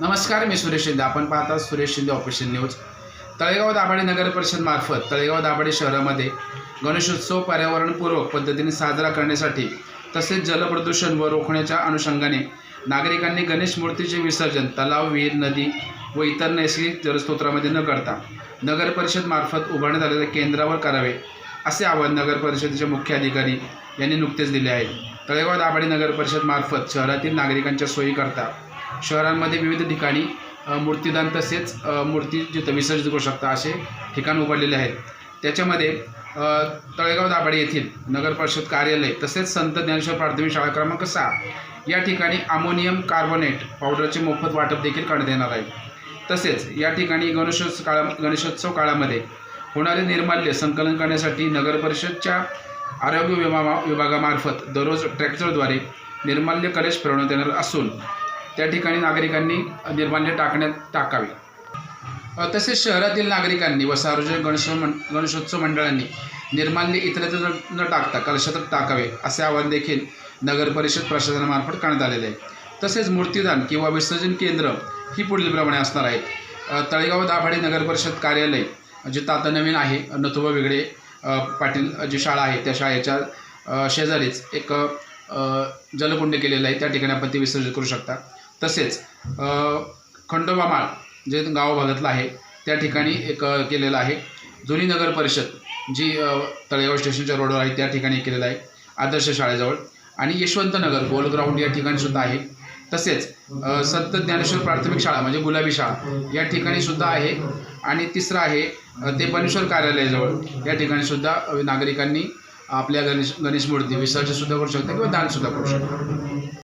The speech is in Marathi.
नमस्कार मी सुरेश शिंदे. आपण पाहता सुरेश शिंदे ऑफिशियल न्यूज तळेगाव दाभाडे नगर परिषद मार्फत तळेगाव दाभाडे शहरामध्ये गणेशोत्सव पर्यावरणपूर्वक पद्धतीने साजरा करण्यासाठी तसेच जलप्रदूषण व रोखण्याच्या अनुषंगाने नागरिकांनी गणेश मूर्तीचे विसर्जन तलाव विहीर नदी व इतर नैसर्गिक जलस्रोतामध्ये न करता नगर परिषद मार्फत उभारण्यात आलेल्या केंद्रावर करावे असे आवाहन नगर परिषदेचे मुख्य अधिकारी यांनी नुकतेच दिले आहे. तळेगाव दाभाडे नगर परिषद मार्फत शहरातील नागरिकांच्या सोयीकरता शहरांमध्ये विविध ठिकाणी मूर्तिदान तसेच मूर्ती जिथं विसर्जित करू शकता असे ठिकाण उभारलेले आहेत. त्याच्यामध्ये तळेगाव दाभाडे येथील नगर परिषद कार्यालय तसेच संत ज्ञानेश्वर प्राथमिक शाळा क्रमांक सहा या ठिकाणी अमोनियम कार्बोनेट पावडरचे मोफत वाटप देखील करण्यात येणार आहे. तसेच या ठिकाणी गणेशोत्सव काळा गणेशोत्सव काळामध्ये होणारे निर्माल्य संकलन करण्यासाठी नगर परिषदच्या आरोग्य विमा विभागामार्फत दररोज ट्रॅक्टरद्वारे निर्माल्य कलेश फिरवण्यात येणार असून त्या ठिकाणी नागरिकांनी निर्माल्य टाकण्यात टाकावे. तसेच शहरातील नागरिकांनी व सार्वजनिक गणेश मं गणेशोत्सव मंडळांनी निर्माल्य इतरत्र न टाकता कलशातच टाकावे असे आवाहन देखील नगर परिषद प्रशासनामार्फत करण्यात आलेले आहे. तसेच मूर्तिदान किंवा विसर्जन केंद्र ही पुढीलप्रमाणे असणार आहेत. तळेगाव दाभाडे नगर परिषद कार्यालय जे आता नवीन आहे नथुबा वेगळे पाटील जी शाळा आहे त्या शाळेच्या शेजारीच एक जलकुंड केलेलं आहे. त्या ठिकाणी आपण ते विसर्जित करू शकता. तसेच खंडोबा माळ जे गाव भागातलं आहे त्या ठिकाणी एक केलेलं आहे. जुनी नगर परिषद जी तळेगाव स्टेशनच्या रोडवर आहे त्या ठिकाणी केलेलं आहे आदर्श शाळेजवळ. आणि यशवंतनगर गोल ग्राउंड या ठिकाणी सुद्धा आहे. तसेच संत ज्ञानेश्वर प्राथमिक शाळा म्हणजे गुलाबी शाळा या ठिकाणी सुद्धा आहे. आणि तिसरं आहे ते पनेश्वर कार्यालयाजवळ या ठिकाणी सुद्धा नागरिकांनी आपल्या गणेश गणेश मूर्ती विसर्जनसुद्धा करू शकता किंवा दानसुद्धा करू शकता